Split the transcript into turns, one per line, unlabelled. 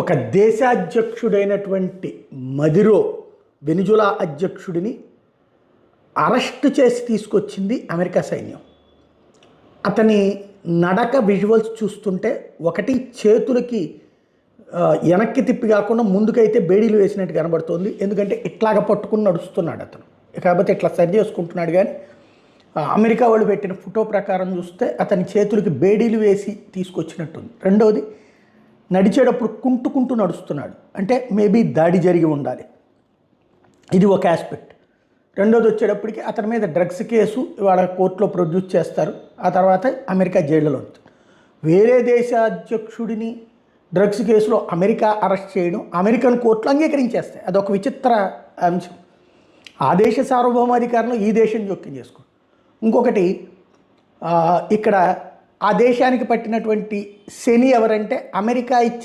ఒక దేశాధ్యక్షుడైనటువంటి మదిరో వెనిజులా అధ్యక్షుడిని అరెస్ట్ చేసి తీసుకొచ్చింది అమెరికా సైన్యం. అతని నడక విజువల్స్ చూస్తుంటే ఒకటి చేతులకి వెనక్కి తిప్పి కాకుండా ముందుకైతే బేడీలు వేసినట్టు కనబడుతోంది. ఎందుకంటే ఇట్లాగ పట్టుకుని నడుస్తున్నాడు అతను. కాకపోతే ఇట్లా సరి చేసుకుంటున్నాడు కానీ అమెరికా వాళ్ళు పెట్టిన ఫోటో ప్రకారం చూస్తే అతని చేతులకి బేడీలు వేసి తీసుకొచ్చినట్టుంది. రెండవది నడిచేటప్పుడు కుంటుకుంటూ నడుస్తున్నాడు. అంటే మేబీ దాడి జరిగి ఉండాలి. ఇది ఒక ఆస్పెక్ట్ రెండోది వచ్చేటప్పటికి అతని మీద డ్రగ్స్ కేసు ఇవాళ కోర్టులో ప్రొడ్యూస్ చేస్తారు. ఆ తర్వాత అమెరికా జైళ్ళలో ఉంచుతారు వేరే దేశ అధ్యక్షుడిని డ్రగ్స్ కేసులో అమెరికా అరెస్ట్ చేయడం అమెరికన్ కోర్టులు అంగీకరించేస్తాయి. అదొక విచిత్ర అంశం. ఆ దేశ సార్వభౌమాధికారంలో ఈ దేశం జోక్యం చేసుకో ఇంకొకటి ఇక్కడ ఆ దేశానికి పట్టినటువంటి శని ఎవరంటే అమెరికా ఇచ్చిన